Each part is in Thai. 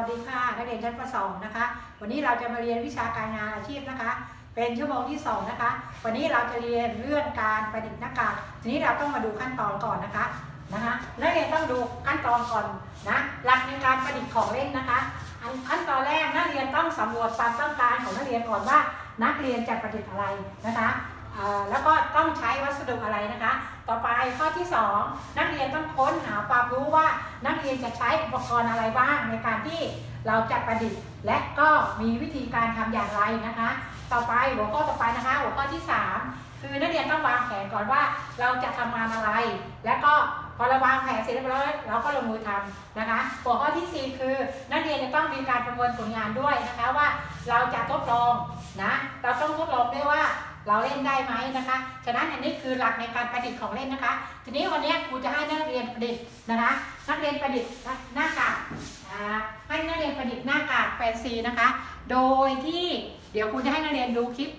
วัสดีค่ะนักเรียนชั้นประสองนะคะ วันนี้เราจะมาเรียนวิชาการงานอาชีพนะคะ เป็นชั่วโมงที่สองนะคะ วันนี้เราจะเรียนเรื่องการประดิษฐ์หน้ากากทีนี้เราต้องมาดูขั้นตอนก่อนนะคะนะคะนักเรียนต้องดูขั้นตอนก่อนนะหลักในการประดิษฐ์ของเล่นนะคะขั้นตอนแรกนักเรียนต้องสำรวจความต้องการของนักเรียนก่อนว่า นักเรียนจะประดิษฐ์อะไรนะคะ แล้วก็ต้องใช้วัสดุอะไรนะคะ ต่อไปข้อที่ 2 นักเรียนต้องค้นหาความรู้ว่านักเรียนจะใช้อุปกรณ์อะไรบ้างในการที่เราจะประดิษฐ์และก็มีวิธีการทำอย่างไรนะคะ ต่อไปหัวข้อต่อไปนะคะหัวข้อที่ 3 คือนักเรียนต้องวางแผนก่อนว่าเราจะทำงานอะไร และก็พอเราวางแผนเสร็จเรียบร้อยเราก็ลงมือทำนะคะ หัวข้อทีสี่ 4 คือ นักเรียนจะต้องมีการประเมินผลงานด้วยนะคะว่าเราจะทดลองนะเราต้องทดลองด้วยว่า เราเล่นได้ไหมนะคะ ฉะนั้นอันนี้คือหลักในการประดิษฐ์ของเล่นนะคะ ทีนี้วันนี้ครูจะให้นักเรียนประดิษฐ์นะคะ นักเรียนประดิษฐ์หน้ากากให้นักเรียนประดิษฐ์หน้ากากแฟนซีนะคะ โดยที่เดี๋ยวครูจะให้นักเรียนดูคลิป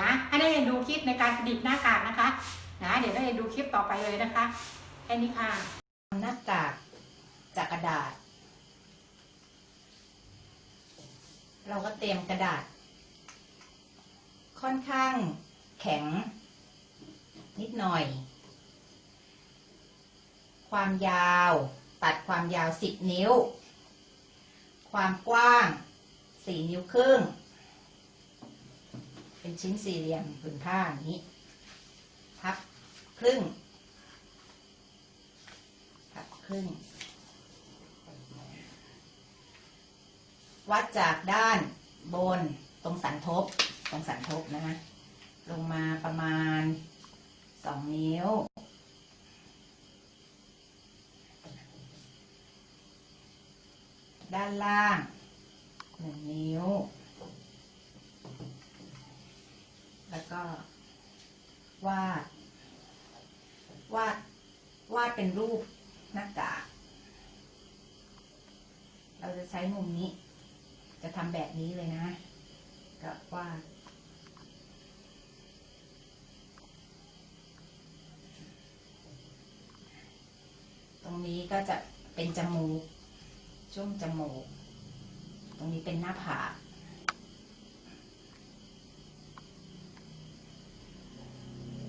นะให้นักเรียนดูคลิปในการประดิษฐ์หน้ากากนะคะนะเดี๋ยวนักเรียนดูคลิปต่อไปเลยนะคะแค่นี้ค่ะหน้ากากจากกระดาษ เราก็เตรียมกระดาษ ค่อนข้างแข็งนิดหน่อย ความยาวตัดความยาว 10 นิ้ว ความกว้าง 4 นิ้วครึ่ง เป็นชิ้นสี่เหลี่ยมผืนผ้าอย่างนี้ พับครึ่ง พับครึ่ง วัดจากด้านบนตรงสันทบ ตรงสันทบนะฮะลงมาประมาณสองนิ้ว ด้านล่างหนึ่งนิ้ว แล้วก็วาดวาดวาดเป็นรูปหน้ากากเราจะใช้มุมนี้ จะทำแบบนี้เลยนะ ก็วาด รงนี้ก็จะเป็นจมูก ช่วงจมูก ตรงนี้เป็นหน้าผาก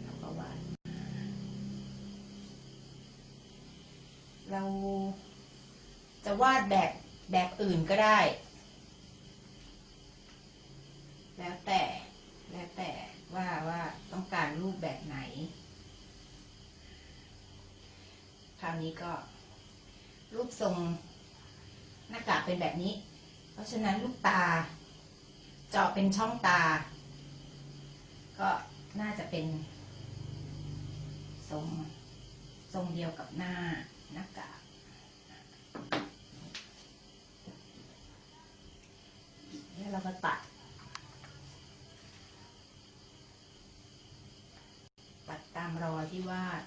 แล้วก็วาดเราจะวาดแบบแบบอื่นก็ได้ แล้วแต่แล้วแต่ว่าว่าต้องการรูปแบบไหน คราวนี้ก็ รูปทรงหน้ากากเป็นแบบนี้ เพราะฉะนั้นลูกตา เจาะเป็นช่องตา ก็น่าจะเป็น ทรงทรงเดียวกับหน้าหน้ากากแล้วเราก็ตัด ตัดตามรอยที่วาด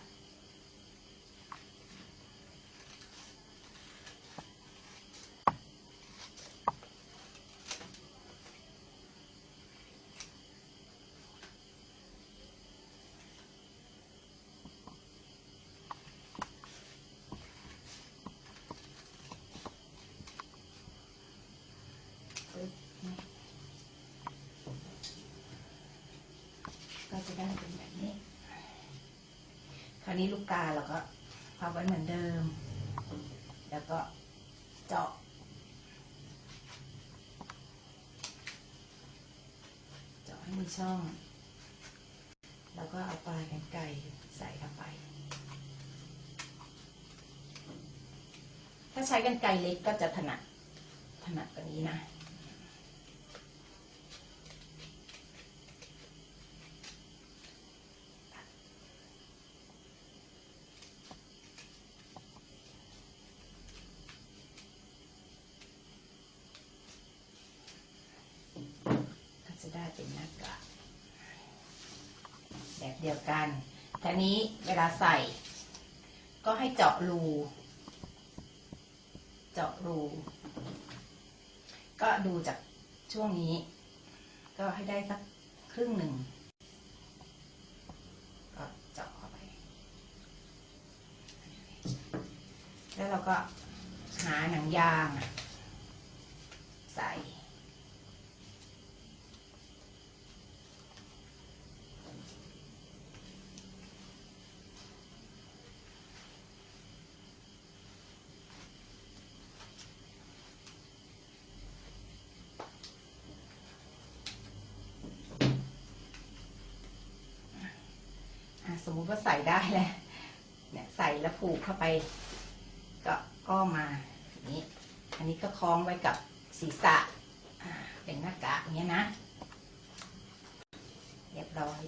ปึ๊บนี่ก็จะได้เป็นแบบนี้ คราวนี้ลูกตาเราก็พับไว้เหมือนเดิม แล้วก็เจาะเจาะให้มีช่อง แล้วก็เอาปลายกันไกรใส่เข้าไป ถ้าใช้กันไกรเล็กก็จะถนัดถนัดกว่านี้นะ ก็จะได้เป็นหน้ากากแบบ เดียวกันทีนี้เวลาใส่ ก็ให้เจาะรู เจาะรู ก็ดูจากช่วงนี้ ก็ให้ได้สักครึ่งหนึ่ง ก็เจาะเข้าไป แล้วเราก็หาหนังยางอะ สมมุติว่าใส่ได้แล้วเนี่ยใส่แล้วผูกเข้าไป ก็ก็มาอย่างนี้ อันนี้ก็คล้องไว้กับศีรษะเป็นหน้ากากอย่างเนี้ยนะ เรียบร้อย